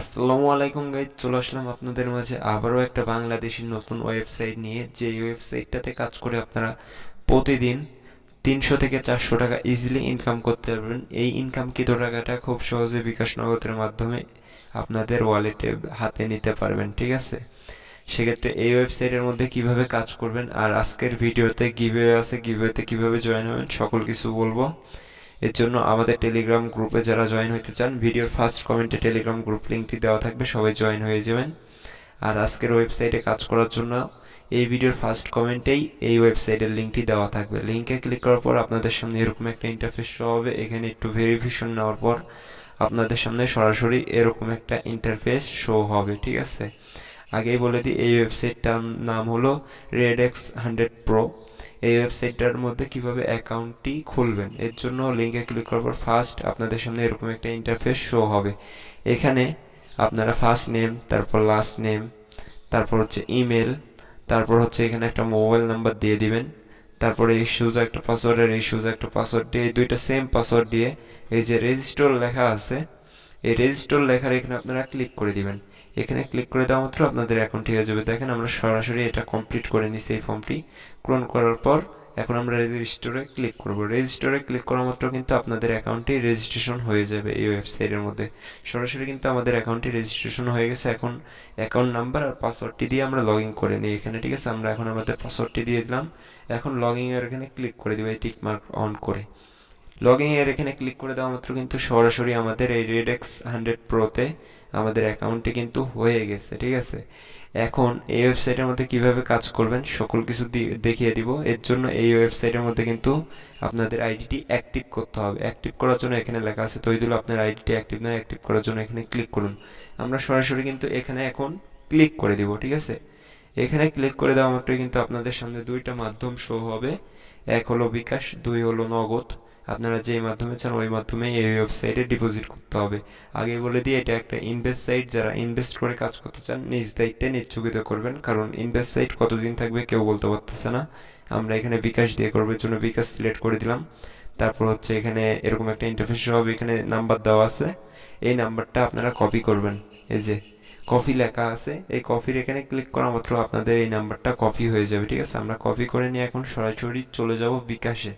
আসসালামু আলাইকুম গাইজ চলে আসলাম আপনাদের মাঝে আবারও একটা বাংলাদেশি নতুন ওয়েবসাইট নিয়ে। যে ওয়েবসাইটটাতে কাজ করে আপনারা প্রতিদিন তিনশো থেকে চারশো টাকা ইজিলি ইনকাম করতে পারবেন। এই ইনকাম ইনকামকৃত টাকাটা খুব সহজে বিকাশ নগদের মাধ্যমে আপনাদের ওয়ালেটে হাতে নিতে পারবেন, ঠিক আছে? সেক্ষেত্রে এই ওয়েবসাইটের মধ্যে কীভাবে কাজ করবেন আর আজকের ভিডিওতে গিভওয়ে আছে গিভওয়েতে কীভাবে জয়েন হবেন, সকল কিছু বলব। এর জন্য আমাদের টেলিগ্রাম গ্রুপে যারা জয়েন হতে চান, ভিডিওর ফার্স্ট কমেন্টে টেলিগ্রাম গ্রুপ লিঙ্কটি দেওয়া থাকবে, সবাই জয়েন হয়ে যাবেন। আর আজকের ওয়েবসাইটে কাজ করার জন্য এই ভিডিওর ফার্স্ট কমেন্টেই এই ওয়েবসাইটের লিঙ্কটি দেওয়া থাকবে। লিঙ্কে ক্লিক করার পর আপনাদের সামনে এরকম একটা ইন্টারফেস শো হবে। এখানে একটু ভেরিফিকেশন নেওয়ার পর আপনাদের সামনে সরাসরি এরকম একটা ইন্টারফেস শো হবে, ঠিক আছে? আগেই বলে দিই, এই ওয়েবসাইটটার নাম হলো রেড এক্স হান্ড্রেড প্রো এই ওয়েবসাইটটার মধ্যে কীভাবে অ্যাকাউন্টটি খুলবেন, এর জন্য লিঙ্কে ক্লিক করার পর ফার্স্ট আপনাদের সামনে এরকম একটা ইন্টারফেস শো হবে। এখানে আপনারা ফার্স্ট নেম তারপর লাস্ট নেম তারপর হচ্ছে ইমেল তারপর হচ্ছে এখানে একটা মোবাইল নাম্বার দিয়ে দিবেন, তারপরে এই সুজা একটা পাসওয়ার্ড আর এই সুজা একটা পাসওয়ার্ড দিয়ে দুইটা সেম পাসওয়ার্ড দিয়ে এই যে রেজিস্টোর লেখা আছে এই রেজিস্টোর লেখার এখানে আপনারা ক্লিক করে দিবেন। এখানে ক্লিক করে দেওয়া মাত্র আপনাদের অ্যাকাউন্ট হয়ে যাবে। দেখেন আমরা সরাসরি এটা কমপ্লিট করে নিচ্ছি এই ফর্মটি পূরণ করার পর এখন আমরা রেজিস্টোরে ক্লিক করব। রেজিস্টোরে ক্লিক করা মাত্র কিন্তু আপনাদের অ্যাকাউন্টটি রেজিস্ট্রেশন হয়ে যাবে এই ওয়েবসাইটের মধ্যে। সরাসরি কিন্তু আমাদের অ্যাকাউন্টটি রেজিস্ট্রেশন হয়ে গেছে। এখন অ্যাকাউন্ট নাম্বার আর পাসওয়ার্ডটি দিয়ে আমরা লগ ইন করে নিই এখানে, ঠিক আছে? আমরা এখন আমাদের পাসওয়ার্ডটি দিয়ে দিলাম। এখন লগ ইনের এখানে ক্লিক করে দেবো এই টিক মার্ক অন করে। লগইন এর এখানে ক্লিক করে দেওয়া মাত্র কিন্তু সরাসরি আমাদের এই রেডেক্স হান্ড্রেড প্রোতে আমাদের অ্যাকাউন্টটি কিন্তু হয়ে গেছে, ঠিক আছে? এখন এই ওয়েবসাইটের মধ্যে কীভাবে কাজ করবেন সকল কিছু দেখিয়ে দিব। এর জন্য এই ওয়েবসাইটের মধ্যে কিন্তু আপনাদের আইডিটি অ্যাক্টিভ করতে হবে। অ্যাক্টিভ করার জন্য এখানে লেখা আছে তৈদুল আপনার আইডিটি অ্যাক্টিভ নয় অ্যাক্টিভ করার জন্য এখানে ক্লিক করুন। আমরা সরাসরি কিন্তু এখানে এখন ক্লিক করে দিব, ঠিক আছে? এখানে ক্লিক করে দেওয়া মাত্রই কিন্তু আপনাদের সামনে দুইটা মাধ্যম শো হবে। এক হলো বিকাশ, দুই হলো নগদ। আপনারা যে মাধ্যমে চান, ওই মাধ্যমে এই ওয়েবসাইটে ডিপোজিট করতে হবে। আগে বলে দিই, এটা একটা ইনভেস্ট সাইট যারা ইনভেস্ট করে কাজ করতে চান, নিজ দায়িত্বে নিশ্চুকিত করবেন। কারণ ইনভেস্ট সাইট কতদিন থাকবে কেউ বলতে পারতেছে না। আমরা এখানে বিকাশ দিয়ে করব জন্য বিকাশ সিলেক্ট করে দিলাম। তারপর হচ্ছে এখানে এরকম একটা ইন্টারফেস হবে এখানে নাম্বার দেওয়া আছে। এই নাম্বারটা আপনারা কপি করবেন। এই যে কপি লেখা আছে, এই কপির এখানে ক্লিক করা মাত্র আপনাদের এই নাম্বারটা কপি হয়ে যাবে, ঠিক আছে? আমরা কপি করে নিয়ে এখন সরাসরি চলে যাব বিকাশে।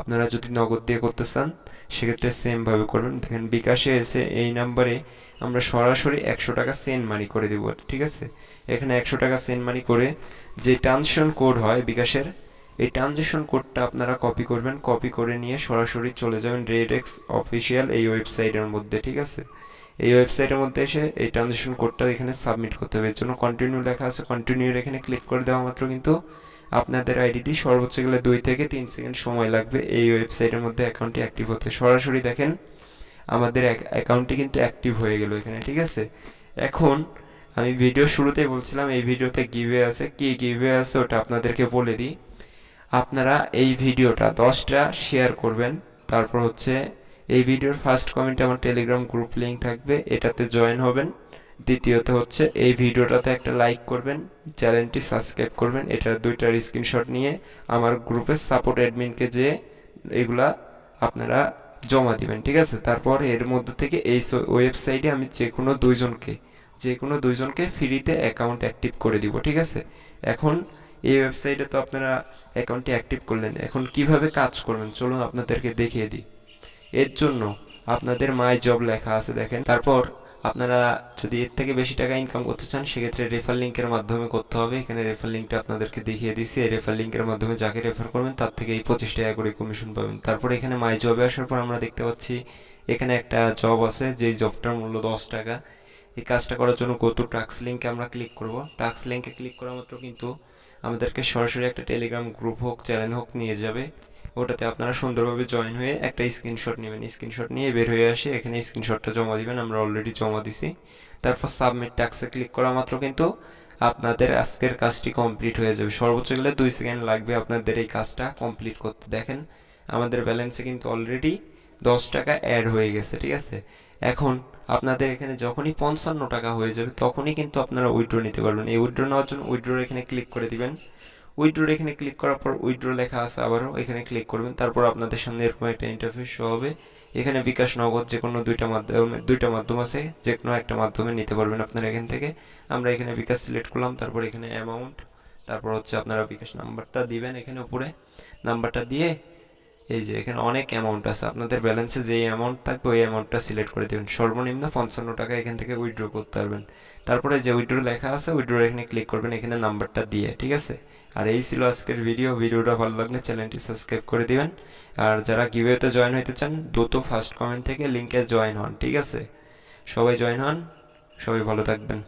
আপনারা যদি নগদ দিয়ে করতে চান, সেক্ষেত্রে সেমভাবে করবেন। দেখেন, বিকাশে এসে এই নাম্বারে আমরা সরাসরি একশো টাকা সেন্ড মানি করে দেবো, ঠিক আছে? এখানে একশো টাকা সেন্ড মানি করে যে ট্রানজেকশন কোড হয় বিকাশের, এই ট্রানজেকশন কোডটা আপনারা কপি করবেন। কপি করে নিয়ে সরাসরি চলে যাবেন রেডেক্স অফিসিয়াল এই ওয়েবসাইটের মধ্যে, ঠিক আছে? এই ওয়েবসাইটের মধ্যে এসে এই ট্রানজেকশন কোডটা এখানে সাবমিট করতে হবে। এর জন্য কন্টিনিউ লেখা আছে। কন্টিনিউর এখানে ক্লিক করে দেওয়া মাত্র কিন্তু আপনাদের আইডিটি সর্বোচ্চ গেলে দুই থেকে তিন সেকেন্ড সময় লাগবে এই ওয়েবসাইটের মধ্যে অ্যাকাউন্টটি অ্যাক্টিভ হতে। সরাসরি দেখেন, আমাদের অ্যাকাউন্টটি কিন্তু অ্যাক্টিভ হয়ে গেল এখানে, ঠিক আছে? এখন আমি ভিডিও শুরুতেই বলছিলাম, এই ভিডিওতে গিভে আছে। কি গিভে আছে ওটা আপনাদেরকে বলে দিই। আপনারা এই ভিডিওটা দশটা শেয়ার করবেন। তারপর হচ্ছে এই ভিডিওর ফার্স্ট কমেন্টে আমার টেলিগ্রাম গ্রুপ লিঙ্ক থাকবে, এটাতে জয়েন হবেন। দ্বিতীয়ত হচ্ছে, এই ভিডিওটাতে একটা লাইক করবেন, চ্যানেলটি সাবস্ক্রাইব করবেন এটার দুইটার স্ক্রিনশট নিয়ে আমার গ্রুপের সাপোর্ট অ্যাডমিনকে যে এগুলা আপনারা জমা দিবেন, ঠিক আছে? তারপর এর মধ্যে থেকে এই ওয়েবসাইটে আমি যে কোনো দুইজনকে, যে কোনো দুইজনকে ফ্রিতে অ্যাকাউন্ট অ্যাক্টিভ করে দিব, ঠিক আছে? এখন এই ওয়েবসাইটে তো আপনারা অ্যাকাউন্টটি অ্যাক্টিভ করলেন, এখন কীভাবে কাজ করবেন? চলুন আপনাদেরকে দেখিয়ে দিই। এর জন্য আপনাদের মাই জব লেখা আছে দেখেন। তারপর আপনারা যদি এর থেকে বেশি টাকা ইনকাম করতে চান, সেক্ষেত্রে রেফার লিঙ্কের মাধ্যমে করতে হবে। এখানে রেফার লিঙ্কটা আপনাদেরকে দেখিয়ে দিচ্ছি এই রেফার লিঙ্কের মাধ্যমে যাকে রেফার করবেন, তার থেকে এই পঁচিশ টাকা করে কমিশন পাবেন। তারপর এখানে মাই জবে আসার পর আমরা দেখতে পাচ্ছি, এখানে একটা জব আছে, যেই জবটার মূল্য দশ টাকা। এই কাজটা করার জন্য গত টাক্স লিঙ্কে আমরা ক্লিক করব। টাক্স লিঙ্কে ক্লিক করা মাত্র কিন্তু আমাদেরকে সরাসরি একটা টেলিগ্রাম গ্রুপ হোক চ্যানেল হোক নিয়ে যাবে। ওটাতে আপনারা সুন্দরভাবে জয়েন হয়ে একটা স্ক্রিনশট নেবেন। স্ক্রিনশট নিয়ে বের হয়ে আসে, এখানে স্ক্রিনশটটা জমা দিবেন, আমরা অলরেডি জমা দিছি। তারপর সাবমিট ট্যাক্সে ক্লিক করা মাত্র কিন্তু আপনাদের আজকের কাজটি কমপ্লিট হয়ে যাবে। সর্বোচ্চ গেলে দুই সেকেন্ড লাগবে আপনাদের এই কাজটা কমপ্লিট করতে। দেখেন, আমাদের ব্যালেন্সে কিন্তু অলরেডি দশ টাকা অ্যাড হয়ে গেছে, ঠিক আছে? এখন আপনাদের এখানে যখনই পঞ্চান্ন টাকা হয়ে যাবে, তখনই কিন্তু আপনারা উইড্রো নিতে পারবেন। এই উইড্রো নেওয়ার জন্য উইড্রোর এখানে ক্লিক করে দিবেন। উইড্রোর এখানে ক্লিক করার পর উইড্রো লেখা আছে আবারও, এখানে ক্লিক করবেন। তারপর আপনাদের সামনে এরকম একটা ইন্টারফেস শো হবে। এখানে বিকাশ, নগদ যে কোনো দুইটা মাধ্যমে, দুইটা মাধ্যম আছে যে কোনো একটা মাধ্যমে নিতে পারবেন আপনারা এখান থেকে। আমরা এখানে বিকাশ সিলেক্ট করলাম, তারপর এখানে অ্যামাউন্ট তারপর হচ্ছে আপনারা বিকাশ নাম্বারটা দিবেন এখানে উপরে। নাম্বারটা দিয়ে এই যে এখানে অনেক অ্যামাউন্ট আছে। আপনাদের ব্যালেন্সে যে অ্যামাউন্ট থাকবে, ওই অ্যামাউন্টটা সিলেক্ট করে দেবেন। সর্বনিম্ন পঞ্চান্ন টাকা এখান থেকে উইথড্র করতে পারবেন। তারপরে যে উইথড্র লেখা আছে উইথড্র এখানে ক্লিক করবেন, এখানে নাম্বারটা দিয়ে, ঠিক আছে? আর এই ছিল আজকের ভিডিও ভিডিওটা ভালো লাগলে চ্যানেলটি সাবস্ক্রাইব করে দিবেন। আর যারা গিভওয়েতে জয়েন হতে চান, দ্রুত ফার্স্ট কমেন্ট থেকে লিঙ্কে জয়েন হন, ঠিক আছে? সবাই জয়েন হন, সবাই ভালো থাকবেন।